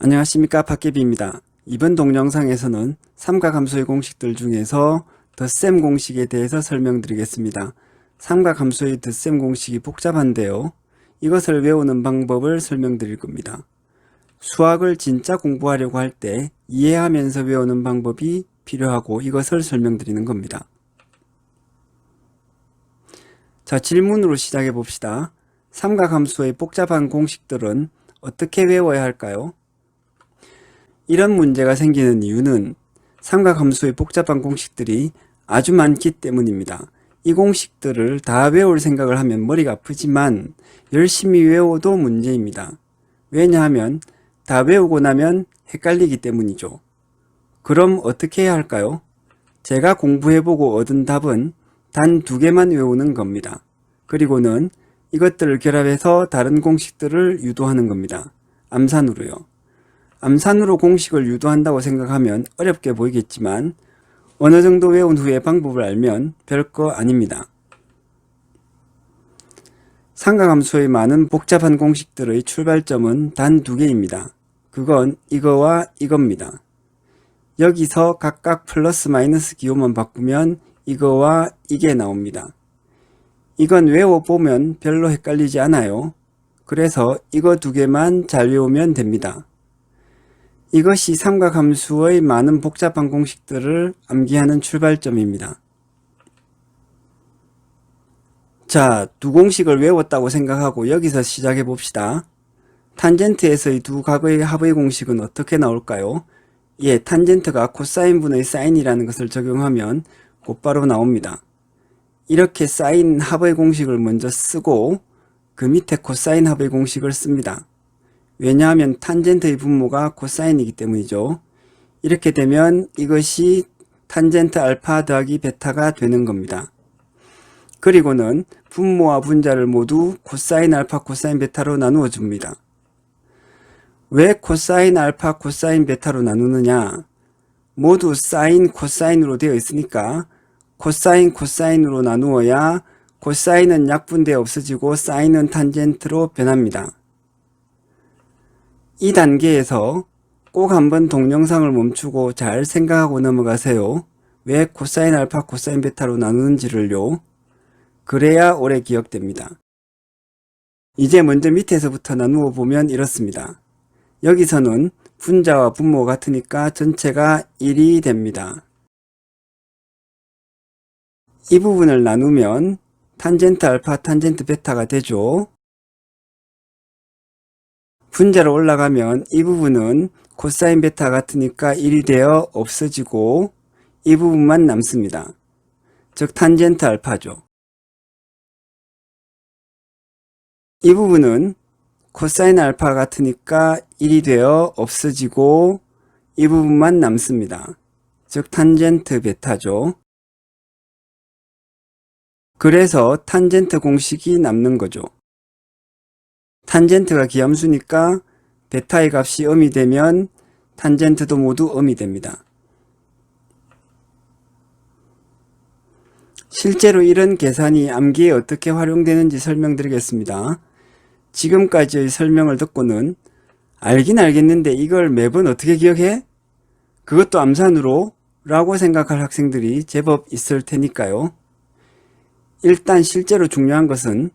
안녕하십니까 박계비입니다. 이번 동영상에서는 삼각함수의 공식들 중에서 덧셈 공식에 대해서 설명드리겠습니다. 삼각함수의 덧셈 공식이 복잡한데요. 이것을 외우는 방법을 설명드릴 겁니다. 수학을 진짜 공부하려고 할 때 이해하면서 외우는 방법이 필요하고 이것을 설명드리는 겁니다. 자, 질문으로 시작해 봅시다. 삼각함수의 복잡한 공식들은 어떻게 외워야 할까요? 이런 문제가 생기는 이유는 삼각함수의 복잡한 공식들이 아주 많기 때문입니다. 이 공식들을 다 외울 생각을 하면 머리가 아프지만 열심히 외워도 문제입니다. 왜냐하면 다 외우고 나면 헷갈리기 때문이죠. 그럼 어떻게 해야 할까요? 제가 공부해보고 얻은 답은 단 두 개만 외우는 겁니다. 그리고는 이것들을 결합해서 다른 공식들을 유도하는 겁니다. 암산으로요. 암산으로 공식을 유도한다고 생각하면 어렵게 보이겠지만 어느 정도 외운 후에 방법을 알면 별거 아닙니다. 삼각함수의 많은 복잡한 공식들의 출발점은 단 두 개입니다. 그건 이거와 이겁니다. 여기서 각각 플러스 마이너스 기호만 바꾸면 이거와 이게 나옵니다. 이건 외워보면 별로 헷갈리지 않아요. 그래서 이거 두 개만 잘 외우면 됩니다. 이것이 삼각함수의 많은 복잡한 공식들을 암기하는 출발점입니다. 자, 두 공식을 외웠다고 생각하고 여기서 시작해 봅시다. 탄젠트에서의 두 각의 합의 공식은 어떻게 나올까요? 예, 탄젠트가 코사인분의 사인이라는 것을 적용하면 곧바로 나옵니다. 이렇게 사인 합의 공식을 먼저 쓰고 그 밑에 코사인 합의 공식을 씁니다. 왜냐하면 탄젠트의 분모가 코사인이기 때문이죠. 이렇게 되면 이것이 탄젠트 알파 더하기 베타가 되는 겁니다. 그리고는 분모와 분자를 모두 코사인 알파 코사인 베타로 나누어 줍니다. 왜 코사인 알파 코사인 베타로 나누느냐? 모두 사인 코사인으로 되어 있으니까 코사인 코사인으로 나누어야 코사인은 약분돼 없어지고 사인은 탄젠트로 변합니다. 이 단계에서 꼭 한번 동영상을 멈추고 잘 생각하고 넘어가세요. 왜 코사인 알파 코사인 베타로 나누는지를요. 그래야 오래 기억됩니다. 이제 먼저 밑에서부터 나누어 보면 이렇습니다. 여기서는 분자와 분모 같으니까 전체가 1이 됩니다. 이 부분을 나누면 탄젠트 알파 탄젠트 베타가 되죠. 분자로 올라가면 이 부분은 코사인 베타 같으니까 1이 되어 없어지고 이 부분만 남습니다. 즉 탄젠트 알파죠. 이 부분은 코사인 알파 같으니까 1이 되어 없어지고 이 부분만 남습니다. 즉 탄젠트 베타죠. 그래서 탄젠트 공식이 남는 거죠. 탄젠트가 기함수니까 베타의 값이 음이 되면 탄젠트도 모두 음이 됩니다. 실제로 이런 계산이 암기에 어떻게 활용되는지 설명드리겠습니다. 지금까지의 설명을 듣고는 알긴 알겠는데 이걸 매번 어떻게 기억해? 그것도 암산으로? 라고 생각할 학생들이 제법 있을 테니까요. 일단 실제로 중요한 것은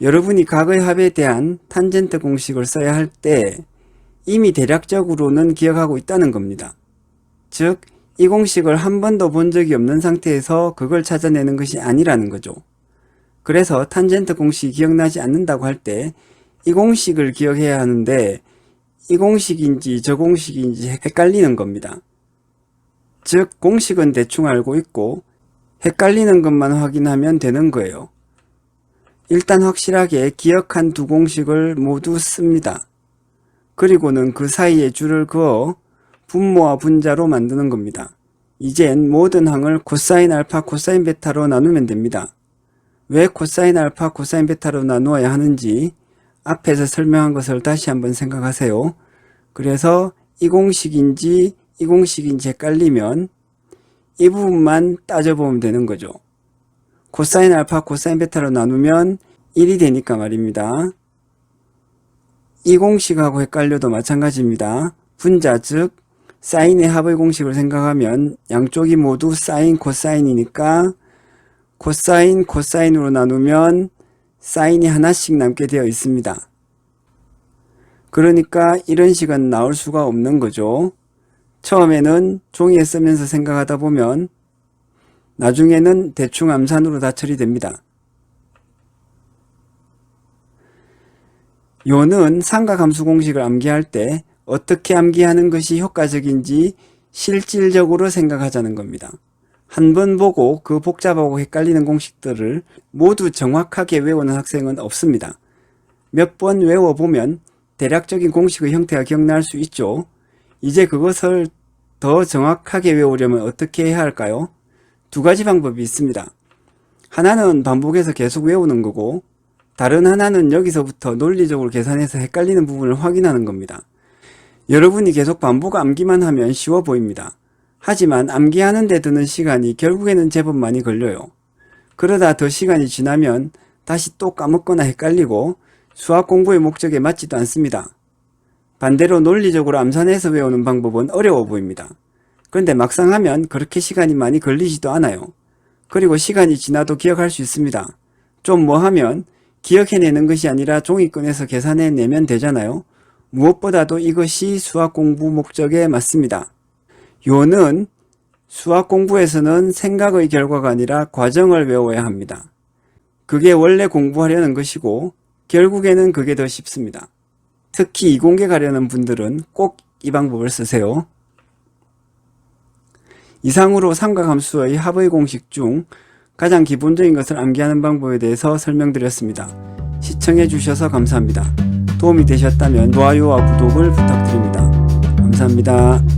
여러분이 각의 합에 대한 탄젠트 공식을 써야 할 때 이미 대략적으로는 기억하고 있다는 겁니다. 즉, 이 공식을 한 번도 본 적이 없는 상태에서 그걸 찾아내는 것이 아니라는 거죠. 그래서 탄젠트 공식이 기억나지 않는다고 할 때 이 공식을 기억해야 하는데 이 공식인지 저 공식인지 헷갈리는 겁니다. 즉, 공식은 대충 알고 있고 헷갈리는 것만 확인하면 되는 거예요. 일단 확실하게 기억한 두 공식을 모두 씁니다. 그리고는 그 사이에 줄을 그어 분모와 분자로 만드는 겁니다. 이젠 모든 항을 코사인 알파 코사인 베타로 나누면 됩니다. 왜 코사인 알파 코사인 베타로 나누어야 하는지 앞에서 설명한 것을 다시 한번 생각하세요. 그래서 이 공식인지 이 공식인지 헷갈리면 이 부분만 따져보면 되는 거죠. 코사인 알파 코사인 베타로 나누면 1이 되니까 말입니다. 이 공식하고 헷갈려도 마찬가지입니다. 분자 즉 사인의 합의 공식을 생각하면 양쪽이 모두 사인 코사인이니까 코사인 코사인으로 나누면 사인이 하나씩 남게 되어 있습니다. 그러니까 이런 식은 나올 수가 없는 거죠. 처음에는 종이에 쓰면서 생각하다 보면 나중에는 대충 암산으로 다 처리됩니다. 요는 삼각함수 공식을 암기할 때 어떻게 암기하는 것이 효과적인지 실질적으로 생각하자는 겁니다. 한 번 보고 그 복잡하고 헷갈리는 공식들을 모두 정확하게 외우는 학생은 없습니다. 몇 번 외워보면 대략적인 공식의 형태가 기억날 수 있죠. 이제 그것을 더 정확하게 외우려면 어떻게 해야 할까요? 두 가지 방법이 있습니다. 하나는 반복해서 계속 외우는 거고 다른 하나는 여기서부터 논리적으로 계산해서 헷갈리는 부분을 확인하는 겁니다. 여러분이 계속 반복 암기만 하면 쉬워 보입니다. 하지만 암기하는 데 드는 시간이 결국에는 제법 많이 걸려요. 그러다 더 시간이 지나면 다시 또 까먹거나 헷갈리고 수학 공부의 목적에 맞지도 않습니다. 반대로 논리적으로 암산해서 외우는 방법은 어려워 보입니다. 그런데 막상 하면 그렇게 시간이 많이 걸리지도 않아요. 그리고 시간이 지나도 기억할 수 있습니다. 좀 뭐 하면 기억해내는 것이 아니라 종이끈에서 계산해내면 되잖아요. 무엇보다도 이것이 수학 공부 목적에 맞습니다. 요는 수학 공부에서는 생각의 결과가 아니라 과정을 외워야 합니다. 그게 원래 공부하려는 것이고 결국에는 그게 더 쉽습니다. 특히 이공계 가려는 분들은 꼭 이 방법을 쓰세요. 이상으로 삼각함수의 합의 공식 중 가장 기본적인 것을 암기하는 방법에 대해서 설명드렸습니다. 시청해 주셔서 감사합니다. 도움이 되셨다면 좋아요와 구독을 부탁드립니다. 감사합니다.